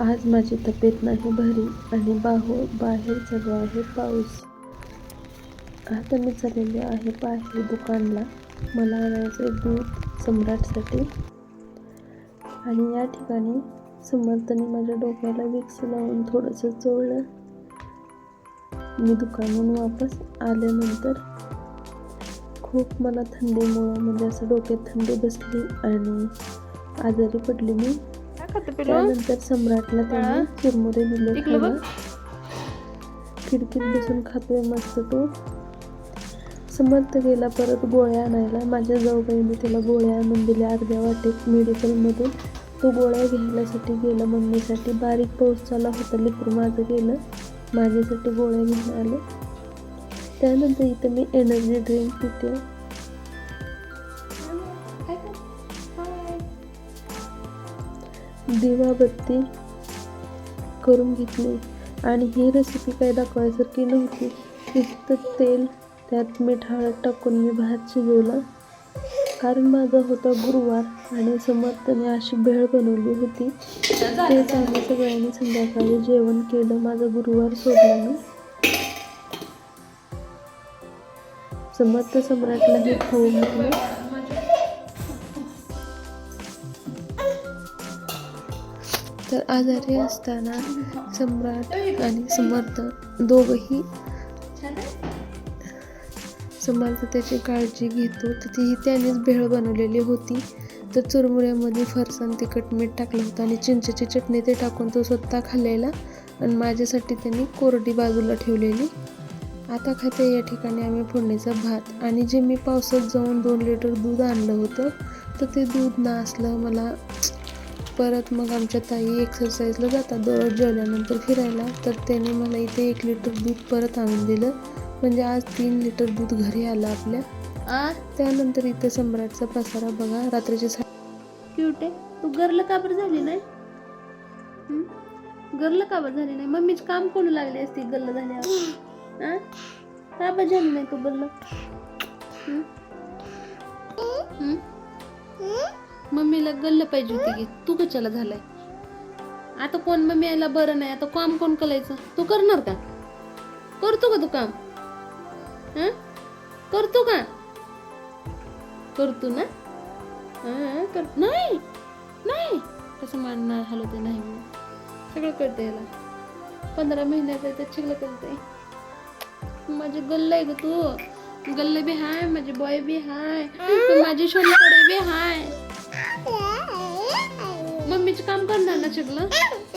आज माझी तब्येत नाही भरी आणि बाहो बाहेर चालू आहे पाऊस. आता मी चाललेले आहे बाहेर दुकानला. मला आणायचं दूध सम्राटसाठी. आणि या ठिकाणी समर्थने माझ्या डोक्याला विक्स लावून थोडंसं चोळलं. मी दुकानून वापस आल्यानंतर खूप मला थंडीमुळं म्हणजे असं डोक्यात थंडी बसली आणि आजारी पडली मी. त्यानंतर सम्राटला त्याने चिरमुरे दिले. खायला. खिडकीत बसून खातोय मस्त तो. समर्थ गेला परत गोळ्या आणायला. माझ्या जाऊबाईने त्याला गोळ्या आणून दिल्या अर्ध्या वाटेत मेडिकलमधून तो गोळ्या घ्यायलासाठी गेला मम्मीसाठी बारीक पाऊस चालला होता लिकूर माझं गेलं. माझ्यासाठी गोळ्या घेऊन आलं. त्यानंतर इथं मी एनर्जी ड्रिंक पिते. दिवाबत्ती करून घेतली. आणि ही रेसिपी काय दाखवायसारखी नव्हती. तिथं तेल त्यात मीठ हळद टाकून मी भात शिजवला. कारण माझा होता गुरुवार आणि समर्थने अशी भेळ बनवली होती. तेच आम्ही सगळ्यांनी संध्याकाळी जेवण केलं. माझा गुरुवार सोडला मी. समर्थ सम्राटला हे खाऊ घातलं. तर आजारी असताना सम्राट आणि समर्थ दोघंही समर्थ त्याची काळजी घेतो. तर तीही त्यानेच भेळ बनवलेली होती. तर चुरमुऱ्यामध्ये फरसाण तिखट मीठ टाकलं होतं आणि चिंचेची चटणी ते टाकून तो स्वतः खाल्लेला आणि माझ्यासाठी त्यांनी कोरडी बाजूला ठेवलेली. आता खाते या ठिकाणी आम्ही फोडणीचा भात आणि जे मी पावसात जाऊन दोन लिटर दूध आणलं होतं तर ते दूध ना असलं मला परत मग आमच्या ताई एक्सरसाइजला जातात. दररोज जेवल्यानंतर फिरायला. तर त्याने मला इथे एक लिटर दूध परत आणून दिलं. म्हणजे आज तीन लिटर दूध घरी आलं आपल्या. आ त्यानंतर इथे सम्राटचा पसारा बघा. रात्रीचे सा क्यूट आहे. तू गरला का बरं झाली नाही? गरला का बरं झाली नाही? मम्मीच काम करू लागली असती गल्ल झाल्यावर? आ? का बरं झाली नाही तू गल्ल? मम्मीला गल्ल पाहिजे होती की तू कशाला झालाय? आता कोण मम्मी यायला बरं नाही आता काम कोण करायचं? तू करणार का? करतो का तू काम? हं? करतो का? करतो ना? हं, कर नाही नाही. कसं मांडणार हलवते नाही मी सगळं करते याला. पंधरा महिन्याचं आहे तर सगळं करते. माझे गल्ल आहे ग तू. गल्ल बी हाय माझे बॉय बी हाय. माझे शोलकडे बी हाय. मम्मीचं काम करणार ना सगळं